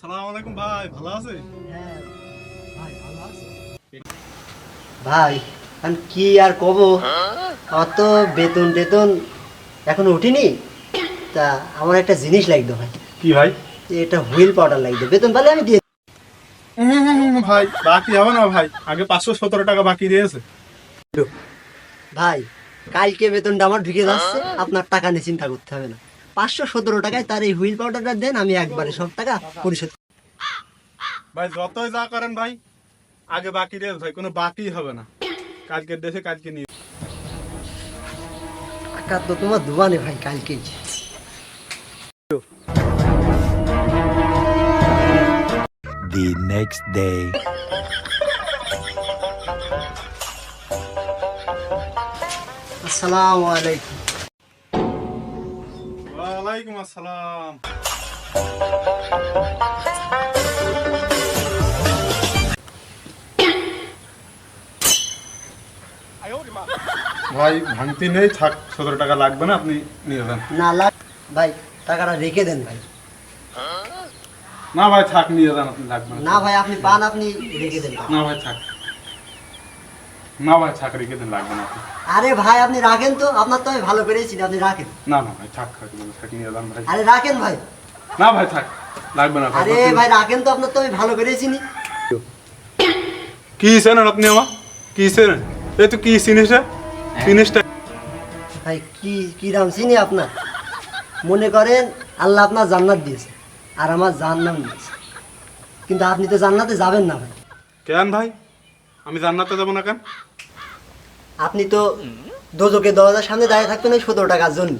সালাম আলাইকুম ভাই ভালো আছে ভাই আমি কি আর কব? আমার তো বেতন টেতন এখনও উঠিনি। তা আমার একটা জিনিস লাগতো ভাই। কি ভাই? এটা হুইল পাউডার লাগতো। বেতন পালে আমি দিয়ে ভাই বাকি হবে না ভাই। আগে পাঁচশো সতেরো টাকা বাকি দিয়েছে। ভাই কালকে বেতনটা আমার ঢুকে যাচ্ছে। আপনার টাকা নিয়ে চিন্তা করতে হবে না। পাঁচশো সতেরো টাকায় তার এই হুইল পাউডারটা দেন আমি একবারে সব টাকা পরিশোধ ভাই যতই যা করেন ভাই আগে বাকি দিয়েছে ভাই কোনো বাকি হবে না। কালকের দেশে কালকে নিয়ে। টাকা তো তোমার দোকানে ভাই কালকেই the next day. আসসালামু আলাইকুম। ওয়ালাইকুম আসসালাম। ভাই ভাঙতি নেই থাক সতেরো টাকা লাগবে না আপনি নিয়ে যান। না লাগ ভাই টাকাটা রেখে দেন ভাই। না ভাই থাক নিয়ে যান আপনি লাগবে না। না ভাই আপনি পান আপনি রেখে দেন না ভাই থাক। না ভাই থাক রেখে দেন লাগবে না আরে ভাই আপনি রাখেন তো আপনার তো আমি ভালো করেই চিনি আপনি রাখেন। না না ভাই থাক থাক থাক নিয়ে যান ভাই। আরে রাখেন ভাই। না ভাই থাক লাগবে না। আরে ভাই রাখেন তো আপনার তো আমি ভালো করেই চিনি। কি চেনেন আপনি আমার? কি চেনেন এই তো কি জিনিসটা জিনিসটা ভাই কি কি নাম চিনি আপনার? মনে করেন আল্লাহ আপনার জান্নাত দিয়েছে আর আমার জান্নাম দিয়েছে। কিন্তু আপনি তো জান্নাতে যাবেন না ভাই। কেন ভাই? আমি জান্নাতে যাব না কেন? আপনি তো দোজকে দরজার সামনে দাঁড়িয়ে থাকবেন ওই সতেরো টাকার জন্য।